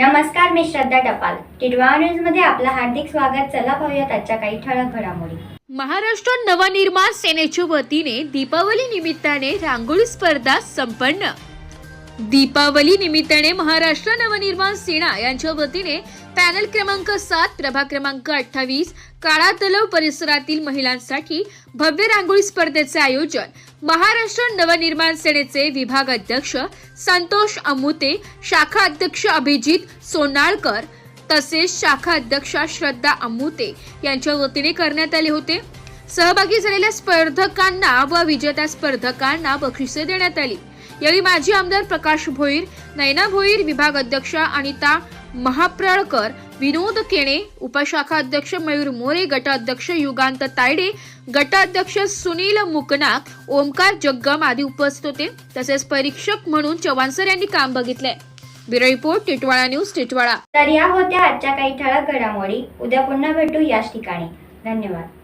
नमस्कार मी श्रद्धा टपाल. टिडवा न्यूजमध्ये आपलं हार्दिक स्वागत. चला पाहूयात आजच्या काही ठळक घडामोडी. महाराष्ट्र नवनिर्माण सेनेच्या वतीने दीपावली निमित्ताने रांगोळी स्पर्धा संपन्न. दीपावली निमित्ताने महाराष्ट्र नवनिर्माण सेना यांच्या वतीने पॅनल क्रमांक सात प्रभाग क्रमांक अठ्ठावीस काळा तलाव परिसरातील महिलांसाठी भव्य रांगोळी स्पर्धेचे आयोजन महाराष्ट्र नवनिर्माण सेनेचे विभाग अध्यक्ष संतोष अमुते शाखा अध्यक्ष अभिजित सोनाळकर तसेच शाखा अध्यक्षा श्रद्धा अमुते यांच्या वतीने करण्यात आले होते. सहभागी झालेल्या स्पर्धकांना व विजेत्या स्पर्धकांना बक्षिसे देण्यात आली. यावेळी माजी आमदार प्रकाश भोईर नयना भोईर विभाग अध्यक्ष अनिता महाप्रळकर विनोद केणे उपशाखा अध्यक्ष मयूर मोरे गटाध्यक्ष युगांत तायडे गटाध्यक्ष सुनील मुकनाक ओमकार जग्गम आदी उपस्थित होते. तसेच परीक्षक म्हणून चव्हाण सर यांनी काम बघितलंय bureau report Titwala news Titwala. तर या होत्या आजच्या काही ठळक घडामोडी. उद्या पुन्हा भेटू याच ठिकाणी. धन्यवाद.